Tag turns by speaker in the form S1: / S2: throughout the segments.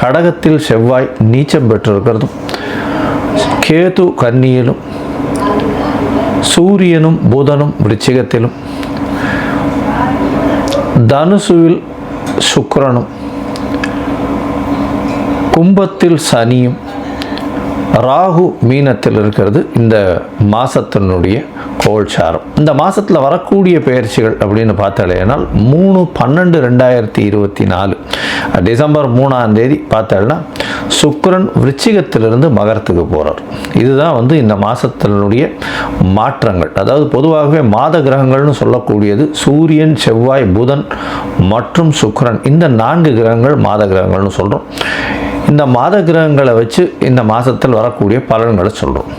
S1: കടകത്തിൽ ചെവ്വായ് നീച്ചം പെട്ടിരിക്കുന്നു. കേതു കന്നിയിലും സൂര്യനും ബുധനും വൃശ്ചികത്തിലും. ധനുസുവിൽ ശുക്രനും കുംഭത്തിൽ ശനിയും ராகு மீனத்தில் இருக்கிறது. இந்த மாதத்தினுடைய கோல்சாரம். இந்த மாதத்தில் வரக்கூடிய பயிற்சிகள் அப்படின்னு பார்த்தாலேனால் மூணு பன்னெண்டு ரெண்டாயிரத்தி இருபத்தி நாலு. டிசம்பர் மூணாம் தேதி பார்த்தாலும் சுக்கரன் விருச்சிகத்திலிருந்து மகரத்துக்கு போகிறார் இதுதான் வந்து இந்த மாதத்தினுடைய மாற்றங்கள். அதாவது பொதுவாகவே மாத கிரகங்கள்னு சொல்லக்கூடியது சூரியன் செவ்வாய் புதன் மற்றும் சுக்கரன். இந்த நான்கு கிரகங்கள் மாத கிரகங்கள்னு சொல்கிறோம் இந்த மாத கிரகங்களை வச்சு இந்த மாதத்தில் வரக்கூடிய பலன்களை சொல்கிறோம்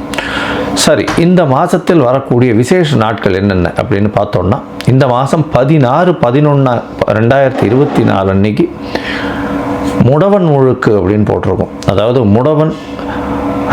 S1: சரி இந்த மாதத்தில் வரக்கூடிய விசேஷ நாட்கள் என்னென்ன அப்படின்னு பார்த்தோம்னா இந்த மாதம் பதினாறு பதினொன்று ரெண்டாயிரத்தி இருபத்தி நாலு அன்னைக்கு முடவன் முழுக்கு அப்படின்னு போட்டிருக்கோம். அதாவது முடவன்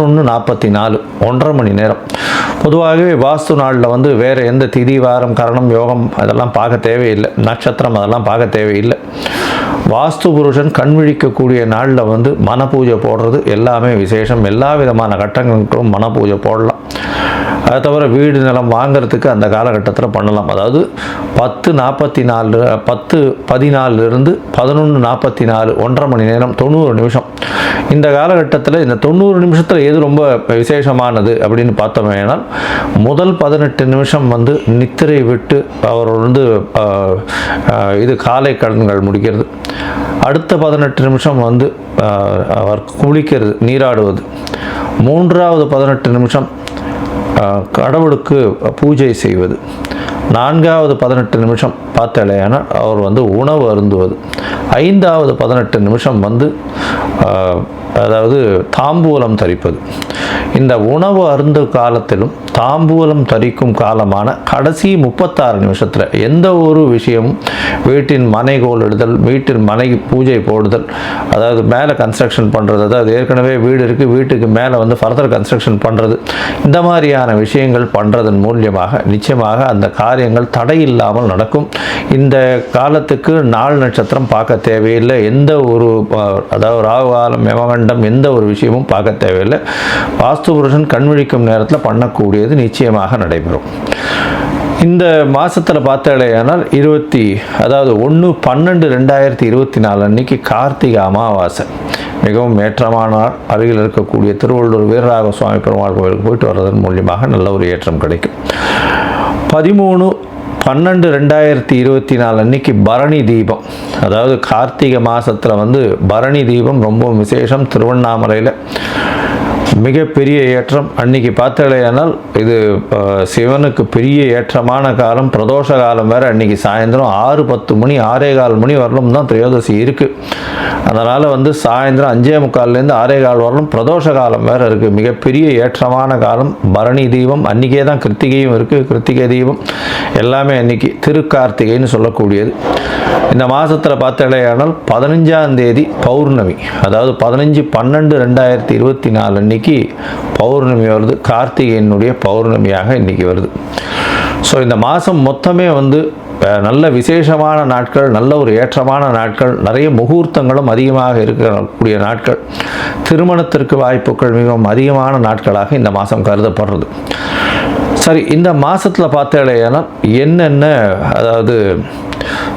S1: நாற்பத்தி நாலு ஒன்றரை மணி நேரம். பொதுவாகவே வாஸ்து நாளில் வந்து வேறு எந்த திதி வாரம் கரணம் யோகம் அதெல்லாம் பார்க்க தேவையில்லை. நட்சத்திரம் அதெல்லாம் பார்க்க தேவையில்லை. வாஸ்து புருஷன் கண் விழிக்கக்கூடிய நாளில் வந்து மன பூஜை போடுறது எல்லாமே விசேஷம். எல்லா விதமான கட்டங்களுக்கும் மன பூஜை போடலாம். அதை தவிர வீடு நிலம் வாங்குறதுக்கு அந்த காலகட்டத்தில் பண்ணலாம். அதாவது பத்து நாற்பத்தி நாலு பத்து பதினாலிருந்து பதினொன்று நாற்பத்தி நாலு ஒன்றரை மணி நேரம் தொண்ணூறு நிமிஷம். இந்த காலகட்டத்தில் இந்த தொண்ணூறு நிமிஷத்தில் எது ரொம்ப விசேஷமானது அப்படின்னு பார்த்தோமேனால் முதல் பதினெட்டு நிமிஷம் வந்து நித்திரை விட்டு அவர் வந்து இது காலை கடன்கள் முடிக்கிறது. அடுத்த பதினெட்டு நிமிஷம் வந்து அவர் குளிக்கிறது நீராடுவது. மூன்றாவது பதினெட்டு நிமிஷம் கடவுளுக்கு பூஜை செய்வது. நான்காவது பதினெட்டு நிமிஷம் பார்த்தாலேயானால் அவர் வந்து உணவு அருந்துவது. ஐந்தாவது பதினெட்டு நிமிஷம் வந்து அதாவது தாம்பூலம் தரிப்பது. இந்த உணவு அருந்து காலத்திலும் தாம்பூலம் தரிக்கும் காலமான கடைசி முப்பத்தாறு நிமிஷத்தில் எந்த ஒரு விஷயமும் வீட்டின் மனை கோலிடுதல் வீட்டின் மனை பூஜை போடுதல் அதாவது மேலே கன்ஸ்ட்ரக்ஷன் பண்ணுறது அதாவது ஏற்கனவே வீடு இருக்குது வீட்டுக்கு மேலே வந்து ஃபர்தர் கன்ஸ்ட்ரக்ஷன் பண்ணுறது இந்த மாதிரியான விஷயங்கள் பண்ணுறதன் மூலியமாக நிச்சயமாக அந்த காரியங்கள் தடை இல்லாமல் நடக்கும். இந்த காலத்துக்கு நாள் நட்சத்திரம் பார்க்க தேவையில்லை. எந்த ஒரு அதாவது ராகு காலம் யமகண்டம் எந்த ஒரு விஷயமும் பார்க்க தேவையில்லை. வாஸ்து புருஷன் கண் விழிக்கும் நேரத்தில் பண்ணக்கூடியது நிச்சயமாக நடைபெறும். இந்த மாதத்தில் பார்த்தாலேயானால் இருபத்தி அதாவது ஒன்று பன்னெண்டு ரெண்டாயிரத்தி இருபத்தி நாலு அன்னைக்கு கார்த்திகை அமாவாசை. மிகவும் ஏற்றமானால் அருகில் இருக்கக்கூடிய திருவள்ளூர் வீரராக சுவாமி பெருமாள் கோயிலுக்கு போயிட்டு வர்றதன் மூலியமாக நல்ல ஒரு ஏற்றம் கிடைக்கும். பதிமூணு பன்னெண்டு ரெண்டாயிரத்தி இருபத்தி நாலு அன்னைக்கு பரணி தீபம். அதாவது கார்த்திகை மாதத்தில் வந்து பரணி தீபம் ரொம்ப விசேஷம் திருவண்ணாமலையில். மிகப்பெரிய ஏற்றம் அன்னைக்கு பார்த்தலையானால் இது சிவனுக்கு பெரிய ஏற்றமான காலம் பிரதோஷ காலம் வேறு அன்னைக்கு சாயந்தரம் ஆறு பத்து மணி ஆறே கால் மணி வரலும் தான் திரையோதசி இருக்குது அதனால் வந்து சாயந்தரம் அஞ்சே முக்கால்லேருந்து ஆறே கால் வரலும் பிரதோஷ காலம் வேறு இருக்குது மிகப்பெரிய ஏற்றமான காலம் பரணி தீபம் அன்றைக்கே தான் கிருத்திகையும் இருக்குது கிருத்திகை தீபம் எல்லாமே அன்னைக்கு திருக்கார்த்திகைன்னு சொல்லக்கூடியது. இந்த மாதத்தில் பார்த்தலையானால் பதினஞ்சாம் தேதி பௌர்ணமி அதாவது பதினஞ்சு பன்னெண்டு ரெண்டாயிரத்தி இருபத்தி நாலு அன்னைக்கு பௌர்ணமி வருது. கார்த்திகையினுடைய பௌர்ணமியாக இன்றைக்கி வருது. ஸோ இந்த மாதம் மொத்தமே வந்து நல்ல விசேஷமான நாட்கள் நல்ல ஒரு ஏற்றமான நாட்கள் நிறைய முகூர்த்தங்களும் அதிகமாக இருக்கக்கூடிய நாட்கள். திருமணத்திற்கு வாய்ப்புகள் மிகவும் அதிகமான நாட்களாக இந்த மாதம் கருதப்படுறது. சரி இந்த மாதத்தில் பார்த்தேன்னா என்னென்ன அதாவது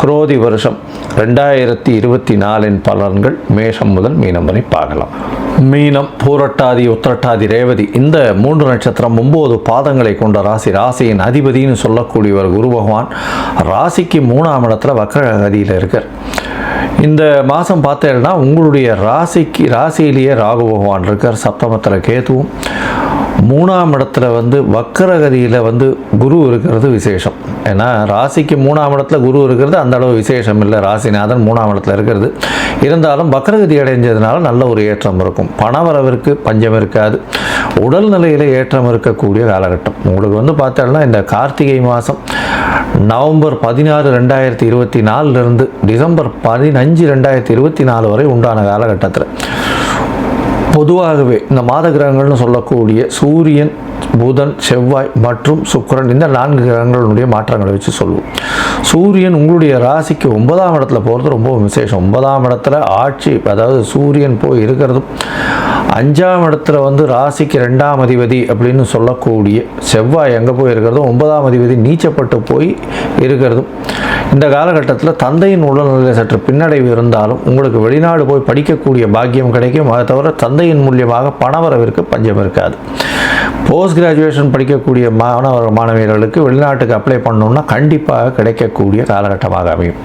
S1: குரோதி வருஷம் ரெண்டாயிரத்தி இருபத்தி நாலின் பலன்கள் மேஷம் முதல் மீனம் வரை பார்க்கலாம். மீனம் பூரட்டாதி உத்திரட்டாதி ரேவதி இந்த மூன்று நட்சத்திரம் ஒம்பது பாதங்களை கொண்ட ராசி. ராசியின் அதிபதினு சொல்லக்கூடியவர் குரு பகவான் ராசிக்கு மூணாம் இடத்துல வக்கரகதியில் இருக்கார். இந்த மாதம் பார்த்தேன்னா உங்களுடைய ராசிக்கு ராசியிலேயே ராகு பகவான் இருக்கார். சப்தமத்தில் கேதுவும் மூணாம் இடத்துல வந்து வக்கரகதியில் வந்து குரு இருக்கிறது விசேஷம். ஏன்னா ராசிக்கு மூணாம் இடத்துல குரு இருக்கிறது அந்த அளவு விசேஷம் இல்லை. ராசிநாதன் மூணாம் இடத்துல இருக்கிறது. இருந்தாலும் வக்கரகதி அடைஞ்சதுனால நல்ல ஒரு ஏற்றம் இருக்கும். பணவரவிற்கு பஞ்சம் இருக்காது. உடல்நிலையில் ஏற்றம் இருக்கக்கூடிய காலகட்டம். உங்களுக்கு வந்து பார்த்தோம்னா இந்த கார்த்திகை மாதம் நவம்பர் பதினாறு ரெண்டாயிரத்தி இருபத்தி நாலுலேருந்து டிசம்பர் பதினஞ்சு ரெண்டாயிரத்தி இருபத்தி நாலு வரை உண்டான காலகட்டத்தில். பொதுவாகவே இந்த மாத கிரகங்கள்னு சொல்லக்கூடிய சூரியன் புதன் செவ்வாய் மற்றும் சுக்கரன் இந்த நான்கு கிரகங்களுடைய மாற்றங்களை வச்சு சொல்லுவோம். சூரியன் உங்களுடைய ராசிக்கு ஒன்பதாம் இடத்துல போகிறது ரொம்ப விசேஷம். ஒன்பதாம் இடத்துல ஆட்சி அதாவது சூரியன் போய் இருக்கிறதும் அஞ்சாம் இடத்துல வந்து ராசிக்கு ரெண்டாம் அதிபதி அப்படின்னு சொல்லக்கூடிய செவ்வாய் எங்கே போய் இருக்கிறதும் ஒன்பதாம் அதிபதி நீச்சப்பட்டு போய் இருக்கிறதும் இந்த காலகட்டத்தில் தந்தையின் உடல்நிலை சற்று பின்னடைவு இருந்தாலும் உங்களுக்கு வெளிநாடு போய் படிக்கக்கூடிய பாக்கியம் கிடைக்கும். அதை தவிர தந்தையின் மூலியமாக பணவரவிற்கு பஞ்சம் இருக்காது. போஸ்ட் கிராஜுவேஷன் படிக்கக்கூடிய மாணவர் மாணவியர்களுக்கு வெளிநாட்டுக்கு அப்ளை பண்ணணும்னா கண்டிப்பாக கிடைக்கக்கூடிய காலகட்டமாக அமையும்.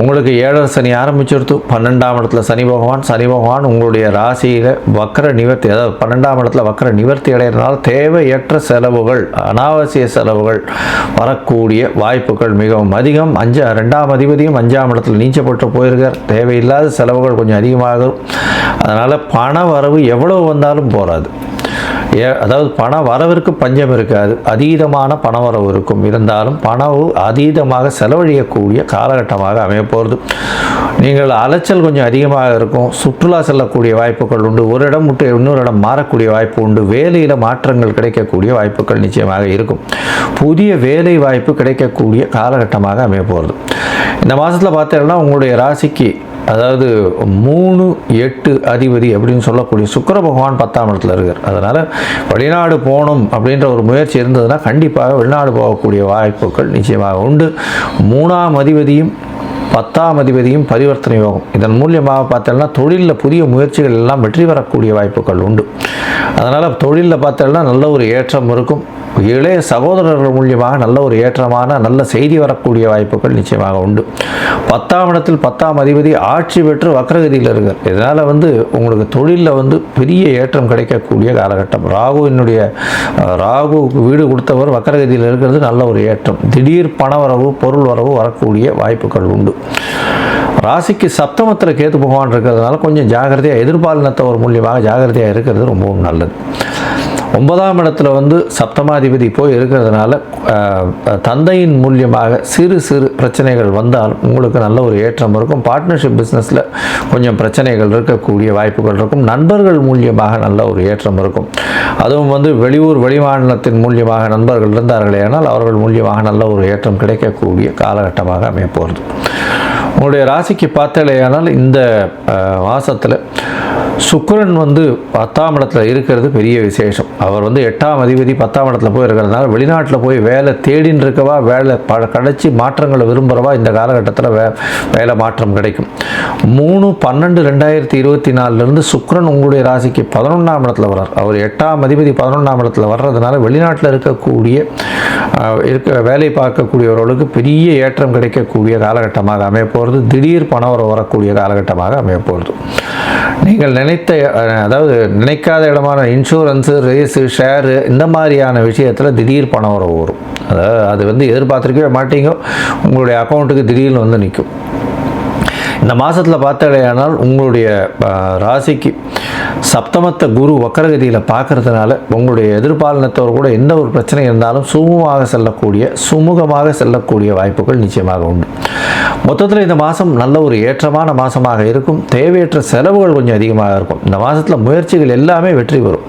S1: உங்களுக்கு ஏழரை சனி ஆரம்பிச்சிருத்து பன்னெண்டாம் இடத்துல சனி பகவான் சனி பகவான் உங்களுடைய ராசியில் வக்கர நிவர்த்தி அதாவது பன்னெண்டாம் இடத்துல வக்கர நிவர்த்தி அடைகிறதுனால தேவையற்ற செலவுகள் அனாவசிய செலவுகள் வரக்கூடிய வாய்ப்புகள் மிகவும் அதிகம். அஞ்சு ரெண்டாம் அதிபதியும் அஞ்சாம் இடத்துல நீச்சப்பட்டு போயிருக்கார். தேவையில்லாத செலவுகள் கொஞ்சம் அதிகமாகும். அதனால் பண வரவு எவ்வளவு வந்தாலும் போகாது. அதாவது பண வரவிற்கு பஞ்சம் இருக்காது அதீதமான பண வரவு இருக்கும். இருந்தாலும் பணவு அதீதமாக செலவழியக்கூடிய காலகட்டமாக அமையப்போகிறது நீங்கள் அலைச்சல் கொஞ்சம் அதிகமாக இருக்கும். சுற்றுலா செல்லக்கூடிய வாய்ப்புகள் உண்டு. ஒரு இடம் விட்டு இன்னொரு இடம் மாறக்கூடிய வாய்ப்பு உண்டு. வேலையில் மாற்றங்கள் கிடைக்கக்கூடிய வாய்ப்புகள் நிச்சயமாக இருக்கும். புதிய வேலை வாய்ப்பு கிடைக்கக்கூடிய காலகட்டமாக அமையப்போகிறது இந்த மாதத்தில் பார்த்தீங்கன்னா உங்களுடைய ராசிக்கு அதாவது மூணு எட்டு அதிபதி அப்படின்னு சொல்லக்கூடிய சுக்கர பகவான் பத்தாம் இடத்துல இருக்கார். அதனால் வெளிநாடு போகணும் அப்படின்ற ஒரு முயற்சி இருந்ததுன்னா கண்டிப்பாக வெளிநாடு போகக்கூடிய வாய்ப்புகள் நிச்சயமாக உண்டு. மூணாம் அதிபதியும் பத்தாம் அதிபதியும் பரிவர்த்தனை யோகம். இதன் மூலியமாக பார்த்தோம்னா தொழிலில் புதிய முயற்சிகள் எல்லாம் வெற்றி பெறக்கூடிய வாய்ப்புகள் உண்டு. அதனால் தொழிலில் பார்த்தோம்னா நல்ல ஒரு ஏற்றம் இருக்கும். இளைய சகோதரர்கள் மூலியமாக நல்ல ஒரு ஏற்றமான நல்ல செய்தி வரக்கூடிய வாய்ப்புகள் நிச்சயமாக உண்டு. பத்தாம் இடத்தில் பத்தாம் அதிபதி ஆட்சி பெற்று வக்ரகதியில் இருக்கார். இதனால் வந்து உங்களுக்கு தொழிலில் வந்து பெரிய ஏற்றம் கிடைக்கக்கூடிய காலகட்டம். ராகுவினுடைய என்னுடைய ராகுவுக்கு வீடு கொடுத்தவர் வக்ரகதியில் இருக்கிறது நல்ல ஒரு ஏற்றம். திடீர் பணவரவு பொருள் வரவு வரக்கூடிய வாய்ப்புகள் உண்டு. ராசிக்கு சப்தமத்தில் கேத்து பகவான் இருக்கிறதுனால கொஞ்சம் ஜாகிரதையாக எதிர்பாலினத்தவர் மூலியமாக ஜாகிரதையாக இருக்கிறது ரொம்பவும் நல்லது. ஒன்பதாம் இடத்துல வந்து சப்தமாதிபதி போய் இருக்கிறதுனால தந்தையின் மூலியமாக சிறு சிறு பிரச்சனைகள் வந்தால் உங்களுக்கு நல்ல ஒரு ஏற்றம் இருக்கும். பார்ட்னர்ஷிப் பிஸ்னஸில் கொஞ்சம் பிரச்சனைகள் இருக்கக்கூடிய வாய்ப்புகள் இருக்கும். நண்பர்கள் மூலியமாக நல்ல ஒரு ஏற்றம் இருக்கும். அதுவும் வந்து வெளியூர் வெளிமாநிலத்தின் மூலியமாக நண்பர்கள் இருந்தார்களே ஆனால் அவர்கள் மூலியமாக நல்ல ஒரு ஏற்றம் கிடைக்கக்கூடிய காலகட்டமாக அமைய போகிறது. உங்களுடைய ராசிக்கு பார்த்தாலேயானால் இந்த மாதத்தில் சுக்கரன் வந்து பத்தாம் இடத்துல இருக்கிறது பெரிய விசேஷம். அவர் வந்து எட்டாம் அதிபதி பத்தாம் இடத்துல போய் இருக்கிறதுனால வெளிநாட்டில் போய் வேலை தேடின்னு இருக்கவா வேலை ப கடைச்சி மாற்றங்களை விரும்புகிறவா இந்த காலகட்டத்தில் வே வேலை மாற்றம் கிடைக்கும். மூணு பன்னெண்டு ரெண்டாயிரத்தி இருபத்தி நாலுலேருந்து சுக்கரன் உங்களுடைய ராசிக்கு பதினொன்றாம் இடத்துல வர்றார். அவர் எட்டாம் அதிபதி பதினொன்றாம் இடத்துல வர்றதுனால வெளிநாட்டில் இருக்கக்கூடிய இருக்க வேலை பார்க்கக்கூடியவர்களுக்கு பெரிய ஏற்றம் கிடைக்கக்கூடிய காலகட்டமாக அமைய போகிறது திடீர் பணம் வரக்கூடிய காலகட்டமாக அமைய போகிறது நீங்கள் நினைத்த அதாவது நினைக்காத இடமான இன்சூரன்ஸு ரேஸு ஷேரு இந்த மாதிரியான விஷயத்தில் திடீர் பணம் வர வரும். அதாவது அது வந்து எதிர்பார்த்துருக்கவே மாட்டீங்க. உங்களுடைய அக்கௌண்ட்டுக்கு திடீர்னு வந்து நிற்கும் இந்த மாதத்தில் பார்த்தாலேயானால் உங்களுடைய ராசிக்கு சப்தமத்தை குரு வக்கரகதியில் பார்க்கறதுனால உங்களுடைய எதிர்பாலனத்தோடு கூட எந்த ஒரு பிரச்சனை இருந்தாலும் சுமூகமாக செல்லக்கூடிய சுமூகமாக செல்லக்கூடிய வாய்ப்புகள் நிச்சயமாக உண்டு. மொத்தத்தில் இந்த மாதம் நல்ல ஒரு ஏற்றமான மாதமாக இருக்கும். தேவையற்ற செலவுகள் கொஞ்சம் அதிகமாக இருக்கும். இந்த மாதத்தில் முயற்சிகள் எல்லாமே வெற்றி பெறும்.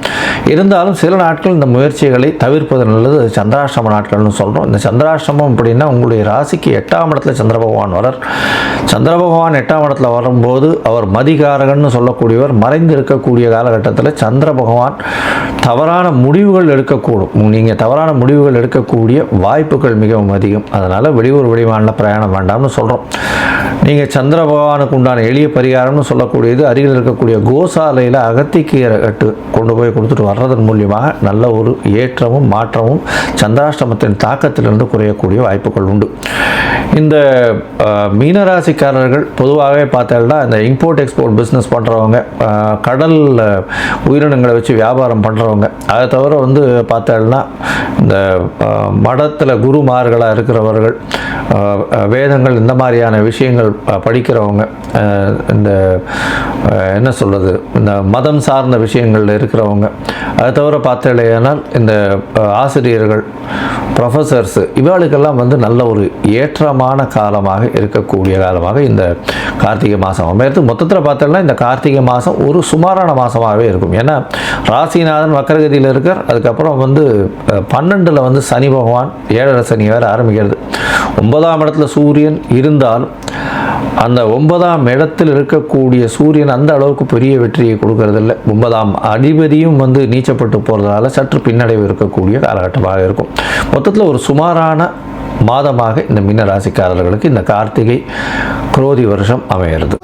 S1: இருந்தாலும் சில நாட்கள் இந்த முயற்சிகளை தவிர்ப்பது நல்லது. அது சந்திராஷ்டம நாட்கள்னு சொல்கிறோம் இந்த சந்திராஷ்டமம் அப்படின்னா உங்களுடைய ராசிக்கு எட்டாம் இடத்துல சந்திர பகவான் வரார் சந்திர பகவான் எட்டாம் இடத்துல வரும்போது அவர் மதிகாரகன்னு சொல்லக்கூடியவர் மறைந்து இருக்கக்கூடிய காலகட்டத்தில் சந்திர பகவான் தவறான முடிவுகள் எடுக்கக்கூடும். நீங்கள் தவறான முடிவுகள் எடுக்கக்கூடிய வாய்ப்புகள் மிகவும் அதிகம். அதனால் வெளியூர் வெளிமாநில பிரயாணம் வேண்டாம்னு சொல்கிறோம் நீங்கள் சந்திர பகவானுக்கு உண்டான எளிய பரிகாரம்னு சொல்லக்கூடியது அருகில் இருக்கக்கூடிய கோசாலையில் அகத்திக்கீரை கட்டு கொண்டு போய் கொடுத்துட்டு வர்றதன் மூலியமாக நல்ல ஒரு ஏற்றமும் மாற்றமும் சந்திராஷ்டமத்தின் தாக்கத்திலிருந்து குறையக்கூடிய வாய்ப்புகள் உண்டு. இந்த மீனராசிக்காரர்கள் பொதுவாகவே பார்த்தோம்னா இந்த இம்போர்ட் எக்ஸ்போர்ட் பிஸ்னஸ் பண்ணுறவங்க கடல் உயிரினங்களை வச்சு வியாபாரம் பண்ணுறவங்க அதை தவிர வந்து பார்த்தோம்னா இந்த மடத்தில் குருமார்களாக இருக்கிறவர்கள் வேதங்கள் இந்த மாதிரியான விஷயங்கள் படிக்கிறவங்க இந்த என்ன சொல்கிறது இந்த மதம் சார்ந்த விஷயங்களில் இருக்கிறவங்க அதை தவிர பார்த்தலையானால் இந்த ஆசிரியர்கள் ப்ரொஃபஸர்ஸு இவாளுக்கெல்லாம் வந்து நல்ல ஒரு ஏற்றமான காலமாக இருக்கக்கூடிய காலமாக இந்த கார்த்திகை மாதம் அமையறது மொத்தத்தில் பார்த்தோம்னா இந்த கார்த்திகை மாதம் ஒரு சுமாரான மாதமாகவே இருக்கும். ஏன்னா ராசிநாதன் வக்கரகதியில் இருக்கார். அதுக்கப்புறம் வந்து பன்னெண்டில் வந்து சனி பகவான் ஏழரை சனி வேறு ஆரம்பிக்கிறது. ஒன்பதாம் இடத்துல சூரியன் இருந்தாலும் அந்த ஒன்பதாம் இடத்தில் இருக்கக்கூடிய சூரியன் அந்த அளவுக்கு பெரிய வெற்றியை கொடுக்கறதில்ல. ஒன்பதாம் அதிபதியும் வந்து நீச்சப்பட்டு போகிறதுனால சற்று பின்னடைவு இருக்கக்கூடிய காலகட்டமாக இருக்கும். மொத்தத்தில் ஒரு சுமாரான மாதமாக இந்த மின்ன ராசிக்காரர்களுக்கு இந்த கார்த்திகை குரோதி வருஷம் அமையிறது.